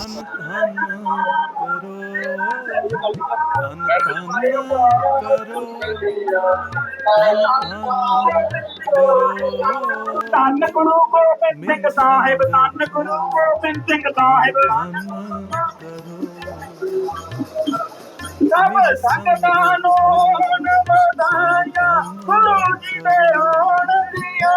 ਧੰਨ ਧੰਨ ਕਰੋ ਧੰਨ ਧੰਨ ਕਰੋ ਧੰਨ ਕਰੋ ਧੰਨ ਗੁਰੂ ਗੋਬਿੰਦ ਸਿੰਘ ਸਾਹਿਬ ਧੰਨ ਗੁਰੂ ਗੋਬਿੰਦ ਸਿੰਘ ਸਾਹਿਬ ਧੰਨ ਕਰੋ ਸਭ ਸੰਗਤਾਂ ਨੂੰ ਨਮਦਾਇਆ ਗੁਰੂ ਜੀ ਦੇ ਹੋਣ ਦੀਆਂ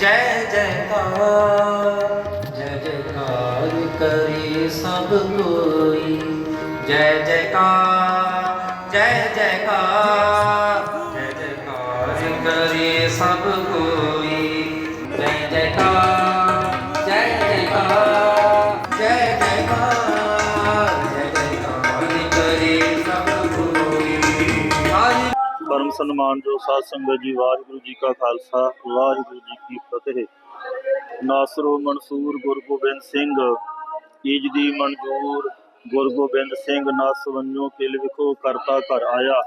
ਜੈ ਜੈਕਾਰ ਜੈ ਜੈਕਾਰ ਕਰੇ ਸਭ ਕੋਈ ਜੈ ਜੈਕਾਰ ਜੈ ਜੈਕਾਰ ਸਨਮਾਨਯੋਗ ਸਾਧ ਸੰਗਤ ਜੀ, ਵਾਹਿਗੁਰੂ ਜੀ ਕਾ ਖਾਲਸਾ, ਵਾਹਿਗੁਰੂ ਜੀ ਕੀ ਫਤਿਹ। ਨਾਸਰੋ ਮਨਸੂਰ ਗੁਰੂ ਗੋਬਿੰਦ ਸਿੰਘ ਈਜ ਮਨਜੂਰ ਗੁਰੂ ਸਿੰਘ, ਨਸ ਕਿਲ ਵਿਖੋ ਕਰਤਾ ਘਰ ਆਇਆ।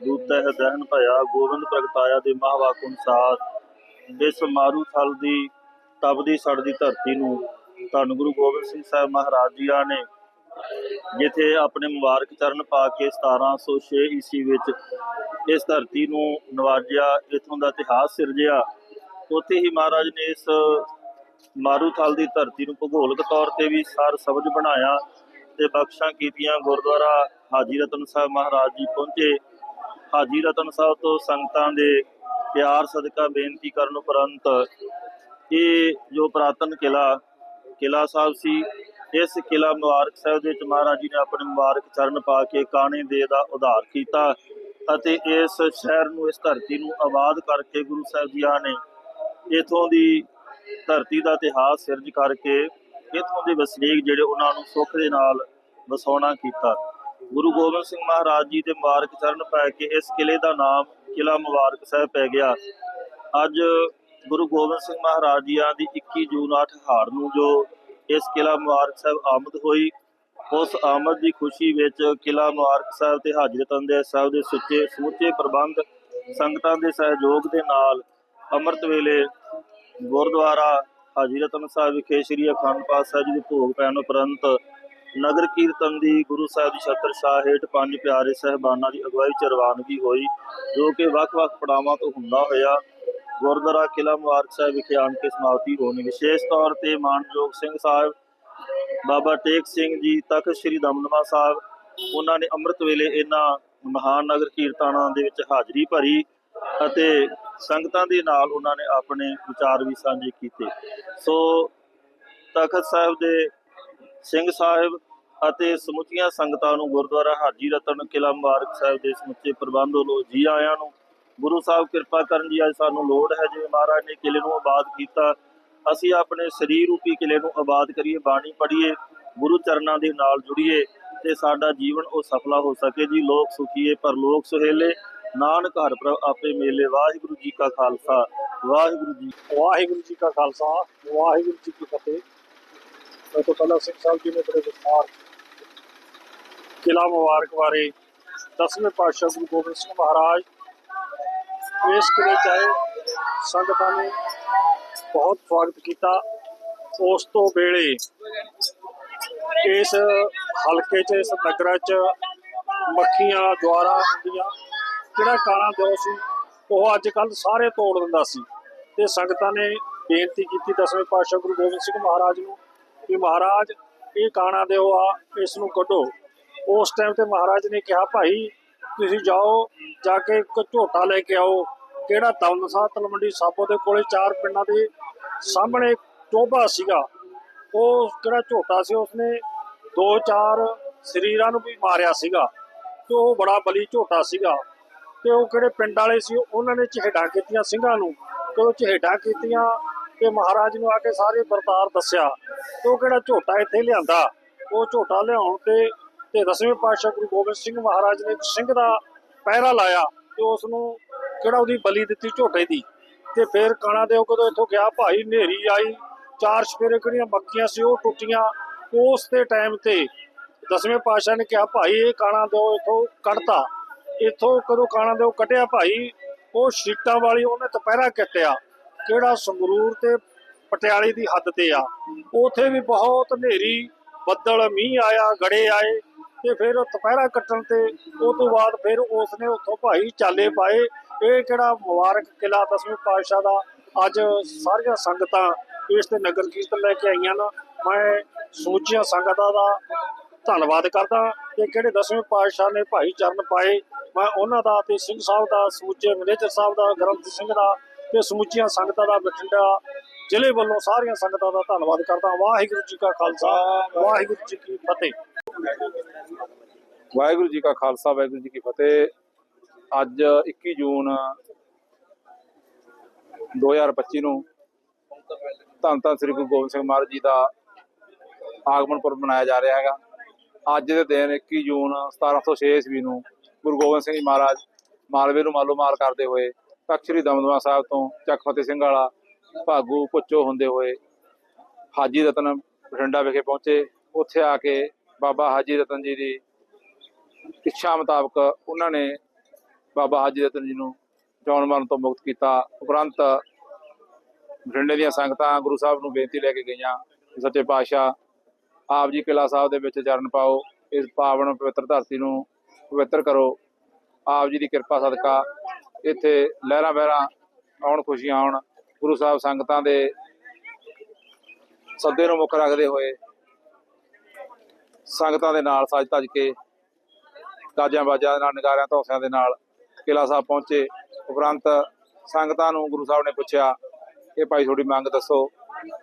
ਦੂਤਹਿ ਦਹਿਨ ਭਇਆ, ਗੋਬਿੰਦ ਪ੍ਰਗਟਾਇਆ ਦੇ ਮਹਾਵਾਕ ਅਨੁਸਾਰ, ਇਸ ਮਾਰੂ ਥਲ ਦੀ ਤਪਦੀ ਸੜਦੀ ਧਰਤੀ ਨੂੰ ਧੰਨ ਗੁਰੂ ਗੋਬਿੰਦ ਸਿੰਘ ਸਾਹਿਬ ਮਹਾਰਾਜ ਜੀਆਂ ਨੇ, ਜਿੱਥੇ ਆਪਣੇ ਮੁਬਾਰਕ ਚਰਨ ਪਾ ਕੇ 1706 ਈਸਵੀ ਵਿੱਚ ਇਸ ਧਰਤੀ ਨੂੰ ਨਵਾਜਿਆ, ਇਥੋਂ ਦਾ ਇਤਿਹਾਸ ਸਿਰਜਿਆ। ਉੱਥੇ ਹੀ ਮਹਾਰਾਜ ਨੇ ਇਸ ਮਾਰੂਥਲ ਦੀ ਧਰਤੀ ਨੂੰ ਭੂਗੋਲਿਕ ਤੌਰ ਤੇ ਵੀ ਸਾਰ ਸਬਜ ਬਣਾਇਆ ਤੇ ਬਖਸ਼ਾਂ ਕੀਤੀਆਂ। ਗੁਰਦੁਆਰਾ ਹਾਜੀ ਰਤਨ ਸਾਹਿਬ ਮਹਾਰਾਜ ਜੀ ਪਹੁੰਚੇ। ਹਾਜੀ ਰਤਨ ਸਾਹਿਬ ਤੋਂ ਸੰਗਤਾਂ ਦੇ ਪਿਆਰ ਸਦਕਾ ਬੇਨਤੀ ਕਰਨ ਉਪਰੰਤ ਇਹ ਜੋ ਪ੍ਰਾਤਨ ਕਿਲਾ ਕਿਲਾ ਸਾਹਿਬ ਸੀ, ਇਸ ਕਿਲਾ ਮੁਬਾਰਕ ਸਾਹਿਬ ਦੇ ਵਿੱਚ ਮਹਾਰਾਜ ਜੀ ਨੇ ਆਪਣੇ ਮੁਬਾਰਕ ਚਰਨ ਪਾ ਕੇ ਕਾਣੇ ਦੇ ਦਾ ਉਧਾਰ ਕੀਤਾ। ਅਤੇ ਇਸ ਸ਼ਹਿਰ ਨੂੰ, ਇਸ ਧਰਤੀ ਨੂੰ ਆਬਾਦ ਕਰਕੇ ਗੁਰੂ ਸਾਹਿਬ ਜੀਆਂ ਨੇ ਇਥੋਂ ਦੀ ਧਰਤੀ ਦਾ ਇਤਿਹਾਸ ਸਿਰਜ ਕਰਕੇ ਇਥੋਂ ਦੇ ਵਸਨੀਕ ਜਿਹੜੇ ਉਹਨਾਂ ਨੂੰ ਸੁੱਖ ਦੇ ਨਾਲ ਵਸਾਉਣਾ ਕੀਤਾ। ਗੁਰੂ ਗੋਬਿੰਦ ਸਿੰਘ ਮਹਾਰਾਜ ਜੀ ਦੇ ਮੁਬਾਰਕ ਚਰਨ ਪੈ ਕੇ ਇਸ ਕਿਲੇ ਦਾ ਨਾਮ ਕਿਲਾ ਮੁਬਾਰਕ ਸਾਹਿਬ ਪੈ ਗਿਆ। ਅੱਜ ਗੁਰੂ ਗੋਬਿੰਦ ਸਿੰਘ ਮਹਾਰਾਜ ਜੀਆਂ ਦੀ 21 ਜੂਨ 8 ਹਾਰ ਨੂੰ ਜੋ ਇਸ ਕਿਲਾ ਮੁਬਾਰਕ ਸਾਹਿਬ ਆਮਦ ਹੋਈ ਉਸ ਆਮਦ ਦੀ ਖੁਸ਼ੀ ਵਿੱਚ ਕਿਲਾ ਮੁਬਾਰਕ ਸਾਹਿਬ ਤੇ ਹਾਜ਼ਰ ਰਤਨ ਦੇ ਸਾਹਿਬ ਦੇ ਸੁੱਚੇ, ਸਮੁੱਚੇ ਪ੍ਰਬੰਧ ਸੰਗਤਾਂ ਦੇ ਸਹਿਯੋਗ ਦੇ ਨਾਲ ਅੰਮ੍ਰਿਤ ਵੇਲੇ ਗੁਰਦੁਆਰਾ ਹਾਜੀ ਰਤਨ ਸਾਹਿਬ ਵਿਖੇ ਸ੍ਰੀ ਅਖੰਡ ਪਾਤਸ਼ਾਹ ਜੀ ਦੇ ਭੋਗ ਪੈਣ ਉਪਰੰਤ ਨਗਰ ਕੀਰਤਨ ਦੀ ਗੁਰੂ ਸਾਹਿਬ ਦੀ ਛਤਰ ਛਾਹ ਹੇਠ ਪੰਜ ਪਿਆਰੇ ਸਹਿਬਾਨਾਂ ਦੀ ਅਗਵਾਈ ਚ ਰਵਾਨਗੀ ਹੋਈ, ਜੋ ਕਿ ਵੱਖ-ਵੱਖ ਪੜਾਵਾਂ ਤੋਂ ਹੁੰਦਾ ਹੋਇਆ ਗੁਰਦੁਆਰਾ ਕਿਲਾ ਮੁਬਾਰਕ ਸਾਹਿਬ ਵਿਖੇ ਆਣ ਕੇ ਸਮਾਪਤੀ ਹੋਣੀ। ਵਿਸ਼ੇਸ਼ ਤੌਰ ਤੇ ਮਾਨਯੋਗ ਸਿੰਘ ਸਾਹਿਬ ਬਾਬਾ ਟੇਕ ਸਿੰਘ ਜੀ ਤਖਤ ਸ੍ਰੀ ਦਮਦਮਾ ਸਾਹਿਬ, ਉਹਨਾਂ ਨੇ ਅੰਮ੍ਰਿਤ ਵੇਲੇ ਇਹਨਾਂ ਮਹਾਨ ਨਗਰ ਕੀਰਤਨਾਂ ਦੇ ਵਿੱਚ ਹਾਜ਼ਰੀ ਭਰੀ ਅਤੇ ਸੰਗਤਾਂ ਦੇ ਨਾਲ ਉਹਨਾਂ ਨੇ ਆਪਣੇ ਵਿਚਾਰ ਵੀ ਸਾਂਝੇ ਕੀਤੇ। ਸੋ ਤਖਤ ਸਾਹਿਬ ਦੇ ਸਿੰਘ ਸਾਹਿਬ ਅਤੇ ਸਮੁੱਚੀਆਂ ਸੰਗਤਾਂ ਨੂੰ ਗੁਰਦੁਆਰਾ ਹਾਜੀ ਰਤਨ ਕਿਲਾ ਮੁਬਾਰਕ ਸਾਹਿਬ ਦੇ ਸਮੁੱਚੇ ਪ੍ਰਬੰਧ ਵੱਲੋਂ ਜੀ ਆਇਆਂ ਨੂੰ ਗੁਰੂ ਸਾਹਿਬ ਕਿਰਪਾ ਕਰਨ ਜੀ ਅੱਜ ਸਾਨੂੰ ਲੋੜ ਹੈ। ਜਿਵੇਂ ਮਹਾਰਾਜ ਨੇ ਕਿਲੇ ਨੂੰ ਆਬਾਦ ਕੀਤਾ ਅਸੀਂ ਆਪਣੇ ਸਰੀਰ ਰੂਪੀ ਕਿਲੇ ਨੂੰ ਆਬਾਦ ਕਰੀਏ, ਬਾਣੀ ਪੜ੍ਹੀਏ, ਗੁਰੂ ਚਰਨਾਂ ਦੇ ਨਾਲ ਜੁੜੀਏ ਤੇ ਸਾਡਾ ਜੀਵਨ ਉਹ ਸਫਲਾ ਹੋ ਸਕੇ ਜੀ। ਲੋਕ ਸੁਖੀਏ ਪਰ ਲੋਕ ਸੁਹੇਲੇ। ਨਾਨਕ ਹਰ ਪ੍ਰਭ ਆਪੇ ਮੇਲੇ। ਵਾਹਿਗੁਰੂ ਜੀ ਕਾ ਖਾਲਸਾ। ਵਾਹਿਗੁਰੂ ਜੀ ਵਾਹਿਗੁਰੂ ਜੀ ਕਾ ਖਾਲਸਾ। ਵਾਹਿਗੁਰੂ ਜੀ ਕੀ ਫਤਿਹ। ਮੈਂ ਤੋਂ ਪਹਿਲਾਂ ਸਿੰਘ ਸਾਹਿਬ ਜੀ ਨੇ ਬੜੇ ਵਿਸਥਾਰ ਕਿਲਾ ਮੁਬਾਰਕ ਬਾਰੇ ਦਸਵੇਂ ਪਾਤਸ਼ਾਹ ਗੁਰੂ ਗੋਬਿੰਦ ਸਿੰਘ ਮਹਾਰਾਜ ਇਸ ਕਿਲੇ ਚ ਸੰਗਤਾਂ ਨੇ ਬਹੁਤ ਸਵਾਗਤ ਕੀਤਾ। ਉਸ ਤੋਂ ਵੇਲੇ ਇਸ ਹਲਕੇ ਚ, ਇਸ ਨਗਰਾਂ ਚ ਮੱਖੀਆਂ ਦੁਆਰਾ ਹੁੰਦੀਆਂ। ਜਿਹੜਾ ਕਾਲਾ ਦਿਓ ਸੀ, ਉਹ ਅੱਜ ਕੱਲ ਸਾਰੇ ਤੋੜ ਦਿੰਦਾ ਸੀ। ਤੇ ਸੰਗਤਾਂ ਨੇ ਬੇਨਤੀ ਕੀਤੀ ਦਸਵੇਂ ਪਾਤਸ਼ਾਹ ਗੁਰੂ ਗੋਬਿੰਦ ਸਿੰਘ ਮਹਾਰਾਜ ਨੂੰ ਕਿ ਮਹਾਰਾਜ, ਇਹ ਕਾਣਾ ਦਿਓ ਆ, ਇਸ ਨੂੰ ਕੱਢੋ। ਉਸ ਟਾਈਮ ਤੇ ਮਹਾਰਾਜ ਨੇ ਕਿਹਾ, ਭਾਈ, ਤੁਸੀਂ ਜਾਓ, ਜਾ ਕੇ ਇੱਕ ਝੋਟਾ ਲੈ ਕੇ ਆਓ। ਕਿਹੜਾ ਦਮਨਸਾ ਤਲਵੰਡੀ ਸਾਬੋ ਦੇ ਕੋਲੇ ਚਾਰ ਪਿੰਡਾਂ ਦੇ ਸਾਹਮਣੇ ਟੋਭਾ ਸੀਗਾ। ਉਹ ਜਿਹੜਾ ਝੋਟਾ ਸੀ, ਉਸਨੇ ਦੋ ਚਾਰ ਸਰੀਰਾਂ ਨੂੰ ਵੀ ਮਾਰਿਆ ਸੀਗਾ ਤੇ ਉਹ ਬੜਾ ਬਲੀ ਝੋਟਾ ਸੀਗਾ। ਤੇ ਉਹ ਕਿਹੜੇ ਪਿੰਡ ਵਾਲੇ ਸੀ, ਉਹਨਾਂ ਨੇ ਚਿਹੜਾ ਕੀਤੀਆਂ ਸਿੰਘਾਂ ਨੂੰ। ਜਦੋਂ ਚਿਹੜਾ ਕੀਤੀਆਂ ਤੇ ਮਹਾਰਾਜ ਨੂੰ ਆ ਕੇ ਸਾਰੇ ਵਰਤਾਰ ਦੱਸਿਆ। ਤੇ ਉਹ ਕਿਹੜਾ ਝੋਟਾ ਇੱਥੇ ਲਿਆਂਦਾ? ਉਹ ਝੋਟਾ ਲਿਆਉਣ ਤੇ ਤੇ ਦਸਵੇਂ ਪਾਤਸ਼ਾਹ ਗੁਰੂ ਗੋਬਿੰਦ ਸਿੰਘ ਮਹਾਰਾਜ ਨੇ ਸਿੰਘ ਦਾ ਪਹਿਰਾ ਲਾਇਆ ਤੇ ਉਸ ਨੂੰ ਕਿਹੜਾ ਉਹਦੀ ਬਲੀ ਦਿੱਤੀ ਝੋਟੇ ਦੀ? ਤੇ ਫਿਰ ਕਾਣਾ ਦੇ ਕਦੋਂ ਇੱਥੋਂ ਗਿਆ? ਭਾਈ ਨੇਰੀ ਆਈ, ਚਾਰ ਸਪੇਰੇ ਕਿਹੜੀਆਂ ਮੱਕੀਆਂ ਸੀ, ਉਹ ਟੁੱਟੀਆਂ। ਉਸ ਦੇ ਟਾਈਮ ਤੇ ਦਸਵੇਂ ਪਾਤਸ਼ਾਹ ਨੇ ਕਿਹਾ, ਭਾਈ, ਇਹ ਕਾਣਾ ਦਿਓ ਇੱਥੋਂ ਕੱਢਤਾ। ਇੱਥੋਂ ਕਦੋਂ ਕਾਣਾ ਦਿਓ ਕੱਢਿਆ ਭਾਈ? ਉਹ ਸ਼ੀਟਾਂ ਵਾਲੀ ਉਹਨੇ ਦੁਪਹਿਰਾ ਕੱਟਿਆ। ਕਿਹੜਾ ਸੰਗਰੂਰ ਤੇ ਪਟਿਆਲੇ ਦੀ ਹੱਦ ਤੇ ਆ। ਉਥੇ ਵੀ ਬਹੁਤ ਹਨੇਰੀ, ਬੱਦਲ, ਮੀਂਹ ਆਇਆ, ਗੜੇ ਆਏ। ਤੇ ਫਿਰ ਉਹ ਦੁਪਹਿਰਾ ਕੱਟਣ ਤੇ, ਉਹ ਤੋਂ ਬਾਅਦ ਫਿਰ ਉਸਨੇ ਉੱਥੋਂ ਭਾਈ ਚਾਲੇ ਪਾਏ। ਇਹ ਕਿਹੜਾ ਮੁਬਾਰਕ ਕਿਲਾ ਦਸਵੇਂ ਪਾਤਸ਼ਾਹ ਦਾ? ਅੱਜ ਸਾਰੀਆਂ ਸੰਗਤਾਂ ਇਸ ਤੇ ਨਗਰ ਕੀਰਤਨ ਲੈ ਕੇ ਆਈਆਂ ਨਾ। ਮੈਂ ਸਮੁੱਚੀਆਂ ਸੰਗਤਾਂ ਦਾ ਧੰਨਵਾਦ ਕਰਦਾ ਤੇ ਕਿਹੜੇ ਦਸਵੇਂ ਪਾਤਸ਼ਾਹ ਨੇ ਭਾਈ ਚਰਨ ਪਾਏ। ਮੈਂ ਉਹਨਾਂ ਦਾ ਤੇ ਸਿੰਘ ਸਾਹਿਬ ਦਾ, ਸਮੁੱਚੇ ਮੈਨੇਜਰ ਸਾਹਿਬ ਦਾ, ਗ੍ਰੰਥ ਸਿੰਘ ਦਾ ਤੇ ਸਮੁੱਚੀਆਂ ਸੰਗਤਾਂ ਦਾ ਬਠਿੰਡਾ ਜ਼ਿਲ੍ਹੇ ਵੱਲੋਂ ਸਾਰੀਆਂ ਸੰਗਤਾਂ ਦਾ ਧੰਨਵਾਦ ਕਰਦਾ। ਵਾਹਿਗੁਰੂ ਜੀ ਕਾ ਖਾਲਸਾ, ਵਾਹਿਗੁਰੂ ਜੀ ਕੀ ਫਤਿਹ। ਵਾਹਿਗੁਰੂ ਜੀ ਕਾ ਖਾਲਸਾ, ਵਾਹਿਗੁਰੂ ਜੀ ਕੀ ਫਤਿਹ। ਅੱਜ 21 ਜੂਨ 2025 ਨੂੰ ਧੰਨ ਧੰਨ ਸ੍ਰੀ ਗੁਰੂ ਗੋਬਿੰਦ ਸਿੰਘ ਮਹਾਰਾਜ ਜੀ ਦਾ ਆਗਮਨ ਪੁਰਬ ਮਨਾਇਆ ਜਾ ਰਿਹਾ ਹੈਗਾ। ਅੱਜ ਦੇ ਦਿਨ 21 ਜੂਨ 1706 ਈਸਵੀ ਨੂੰ ਗੁਰੂ ਗੋਬਿੰਦ ਸਿੰਘ ਜੀ ਮਹਾਰਾਜ ਮਾਲਵੇ ਨੂੰ ਮਾਲੋ ਮਾਲ ਕਰਦੇ ਹੋਏ ਤਖ਼ਤ ਸ੍ਰੀ ਦਮਦਮਾ ਸਾਹਿਬ ਤੋਂ ਚੱਕ ਫਤਿਹ ਸਿੰਘ ਵਾਲਾ ਭਾਗੂ ਪੁੱਚੋ ਹੁੰਦੇ ਹੋਏ ਹਾਜੀ ਰਤਨ ਬਠਿੰਡਾ ਵਿਖੇ ਪਹੁੰਚੇ। ਉੱਥੇ ਆ ਕੇ ਬਾਬਾ ਹਾਜੀ ਰਤਨ ਜੀ ਦੀ ਇੱਛਾ ਮੁਤਾਬਕ ਉਹਨਾਂ ਨੇ ਬਾਬਾ ਹਾਜੀ ਰਤਨ ਜੀ ਨੂੰ ਚੌਣ ਮਰਨ ਤੋਂ ਮੁਕਤ ਕੀਤਾ। ਉਪਰੰਤ ਬਠਿੰਡੇ ਦੀਆਂ ਸੰਗਤਾਂ ਗੁਰੂ ਸਾਹਿਬ ਨੂੰ ਬੇਨਤੀ ਲੈ ਕੇ ਗਈਆਂ ਸੱਚੇ ਪਾਤਸ਼ਾਹ, ਆਪ ਜੀ ਕਿਲਾ ਸਾਹਿਬ ਦੇ ਵਿੱਚ ਚਰਨ ਪਾਓ, ਇਸ ਪਾਵਨ ਪਵਿੱਤਰ ਧਰਤੀ ਨੂੰ ਪਵਿੱਤਰ ਕਰੋ। ਆਪ ਜੀ ਦੀ ਕਿਰਪਾ ਸਦਕਾ ਇੱਥੇ ਲਹਿਰਾਂ ਬਹਿਰਾਂ ਆਉਣ, ਖੁਸ਼ੀਆਂ ਆਉਣ, ਗੁਰੂ ਸਾਹਿਬ ਸੰਗਤਾਂ ਦੇ ਸੱਦੇ ਨੂੰ ਮੁੱਖ ਰੱਖਦੇ ਹੋਏ ਸੰਗਤਾਂ ਦੇ ਨਾਲ ਸੱਜ ਧੱਜ ਕੇ ਤਾਜਾਂ ਬਾਜਾਂ ਦੇ ਨਾਲ ਨਗਾਰਿਆਂ ਧੌਸਿਆਂ ਦੇ ਨਾਲ ਕਿਲਾ ਸਾਹਿਬ ਪਹੁੰਚੇ, ਉਪਰੰਤ ਸੰਗਤਾਂ ਨੂੰ ਗੁਰੂ ਸਾਹਿਬ ਨੇ ਪੁੱਛਿਆ ਕਿ ਭਾਈ ਤੁਹਾਡੀ ਮੰਗ ਦੱਸੋ।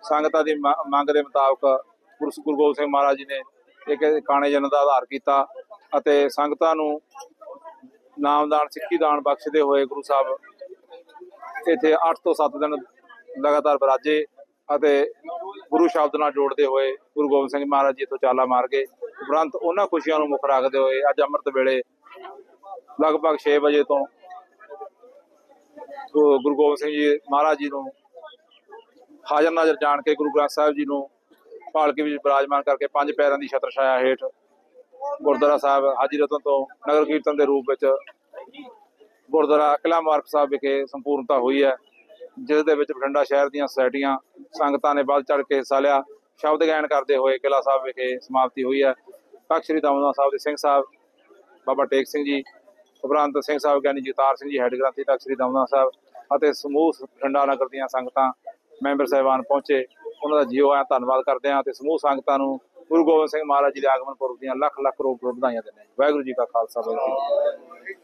ਸੰਗਤਾਂ ਦੀ ਮੰਗ ਦੇ ਮੁਤਾਬਕ ਗੁਰੂ ਗੁਰੂ ਗੋਬਿੰਦ ਸਿੰਘ ਮਹਾਰਾਜ ਜੀ ਨੇ ਇੱਕ ਕਾਣੇ ਜਨ ਦਾ ਆਧਾਰ ਕੀਤਾ ਅਤੇ ਸੰਗਤਾਂ ਨੂੰ ਨਾਮਦਾਨ, ਸਿੱਖੀ ਦਾਨ ਬਖਸ਼ਦੇ ਹੋਏ ਗੁਰੂ ਸਾਹਿਬ ਇੱਥੇ 8 ਤੋਂ 7 ਦਿਨ ਲਗਾਤਾਰ ਬਰਾਜੇ ਅਤੇ ਗੁਰੂ ਸ਼ਬਦ ਨਾਲ ਜੋੜਦੇ ਹੋਏ ਗੁਰੂ ਗੋਬਿੰਦ ਸਿੰਘ ਮਹਾਰਾਜ ਜੀ ਤੋਂ ਚਾਲਾ ਮਾਰ ਗਏ। ਉਪਰੰਤ ਉਹਨਾਂ ਖੁਸ਼ੀਆਂ ਨੂੰ ਮੁੱਖ ਰੱਖਦੇ ਹੋਏ ਅੱਜ ਅੰਮ੍ਰਿਤ ਵੇਲੇ ਲਗਭਗ 6 ਵਜੇ ਤੋਂ ਗੁਰੂ ਗੋਬਿੰਦ ਸਿੰਘ ਜੀ ਮਹਾਰਾਜ ਜੀ ਨੂੰ ਹਾਜ਼ਰ ਨਾਜ਼ਰ ਜਾਣ ਕੇ ਗੁਰੂ ਗ੍ਰੰਥ ਸਾਹਿਬ ਜੀ ਨੂੰ ਪਾਲਕੀ ਵਿੱਚ ਬਿਰਾਜਮਾਨ ਕਰਕੇ ਪੰਜ ਪੈਰਾਂ ਦੀ ਛਤਰ ਛਾਇਆ ਹੇਠ ਗੁਰਦੁਆਰਾ ਸਾਹਿਬ ਹਾਜੀ ਰਤਨ ਤੋਂ ਨਗਰ ਕੀਰਤਨ ਦੇ ਰੂਪ ਵਿੱਚ ਗੁਰਦੁਆਰਾ ਕਿਲ੍ਹਾ ਮਾਰਕ ਸਾਹਿਬ ਵਿਖੇ ਸੰਪੂਰਨਤਾ ਹੋਈ ਹੈ, ਜਿਸ ਦੇ ਵਿੱਚ ਬਠਿੰਡਾ ਸ਼ਹਿਰ ਦੀਆਂ ਸੁਸਾਇਟੀਆਂ, ਸੰਗਤਾਂ ਨੇ ਵੱਧ ਚੜ ਕੇ ਹਿੱਸਾ ਲਿਆ ਸ਼ਬਦ ਗਾਇਨ ਕਰਦੇ ਹੋਏ ਕਿਲ੍ਹਾ ਸਾਹਿਬ ਵਿਖੇ ਸਮਾਪਤੀ ਹੋਈ ਹੈ। ਤਖ਼ਤ ਸ੍ਰੀ ਦਮਦਮਾ ਸਾਹਿਬ ਦੇ ਸਿੰਘ ਸਾਹਿਬ, ਬਾਬਾ ਟੇਕ ਸਿੰਘ ਜੀ ਉਪਰੰਤ ਸਿੰਘ ਸਾਹਿਬ, ਗਿਆਨੀ ਜਗਤਾਰ ਸਿੰਘ ਜੀ, ਹੈੱਡ ਗ੍ਰੰਥੀ ਤਖ਼ਤ ਸ੍ਰੀ ਦਮਦਮਾ ਸਾਹਿਬ ਅਤੇ ਸਮੂਹ ਬਠਿੰਡਾ ਨਗਰ ਦੀਆਂ ਸੰਗਤਾਂ, ਮੈਂਬਰ ਸਾਹਿਬਾਨ ਪਹੁੰਚੇ। ਉਹਨਾਂ ਦਾ ਜੀਓ ਆਇਆਂ ਧੰਨਵਾਦ ਕਰਦੇ ਹਾਂ ਤੇ ਸਮੂਹ ਸੰਗਤਾਂ ਨੂੰ ਗੁਰੂ ਗੋਬਿੰਦ ਸਿੰਘ ਮਹਾਰਾਜ ਜੀ ਦੇ ਆਗਮਨ ਪੁਰਬ ਦੀਆਂ ਲੱਖ ਲੱਖ ਕਰੋੜ ਕਰੋੜ ਵਧਾਈਆਂ ਦਿੰਦੇ ਹਾਂ। ਵਾਹਿਗੁਰੂ ਜੀ ਕਾ ਖਾਲਸਾ, ਵਾਹਿਗੁਰੂ ਜੀ